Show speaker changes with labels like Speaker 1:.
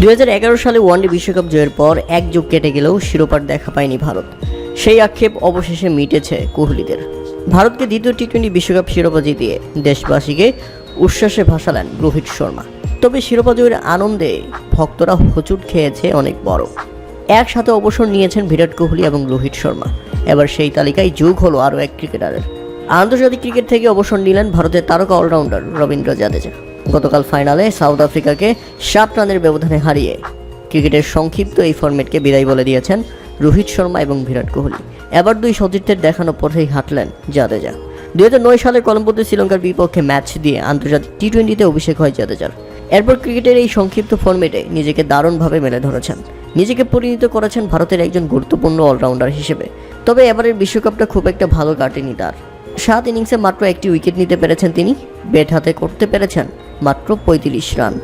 Speaker 1: দুই হাজার এগারো সালে ওয়ানডে বিশ্বকাপ জয়ের পর এক যুগ কেটে গেলেও শিরোপার দেখা পায়নি ভারত। সেই আক্ষেপ অবশেষে মিটেছে কোহলিদের। ভারতকে দ্বিতীয় টি টোয়েন্টি বিশ্বকাপ শিরোপা জিতিয়ে দেশবাসীকে উচ্ছ্বাসে ভাসালেন রোহিত শর্মা। তবে শিরোপা জয়ের আনন্দে ভক্তরা হোঁচট খেয়েছে অনেক বড়। একসাথে অবসর নিয়েছেন বিরাট কোহলি এবং রোহিত শর্মা। এবার সেই তালিকায় যোগ হলো আরও এক ক্রিকেটারের। আন্তর্জাতিক ক্রিকেট থেকে অবসর নিলেন ভারতের তারকা অলরাউন্ডার রবীন্দ্র জাদেজা। গতকাল ফাইনালে সাউথ আফ্রিকাকে সাত রানের ব্যবধানে হারিয়ে ক্রিকেটের সংক্ষিপ্ত এই ফরম্যাটকে বিদায় বলে দিয়েছেন রোহিত শর্মা এবং বিরাট কোহলি। এবার দুই সতীর্থের দেখানো পথেই হাঁটলেন জাদেজা। দুই হাজার নয় সালে কলম্বোতে শ্রীলঙ্কার বিপক্ষে ম্যাচ দিয়ে আন্তর্জাতিক টি টোয়েন্টিতে অভিষেক হয় জাদেজার। এরপর ক্রিকেটের এই সংক্ষিপ্ত ফরম্যাটে নিজেকে দারুণভাবে মেলে ধরেছেন। নিজেকে পরিণত করেছেন ভারতের একজন গুরুত্বপূর্ণ অলরাউন্ডার হিসেবে। তবে এবারের বিশ্বকাপটা খুব একটা ভালো কাটেনি তার। সাত ইনিংসে মাত্র একটি উইকেট নিতে পেরেছেন তিনি। ব্যাট হাতে করতে পেরেছেন মাত্র পঁয়ত্রিশ রান।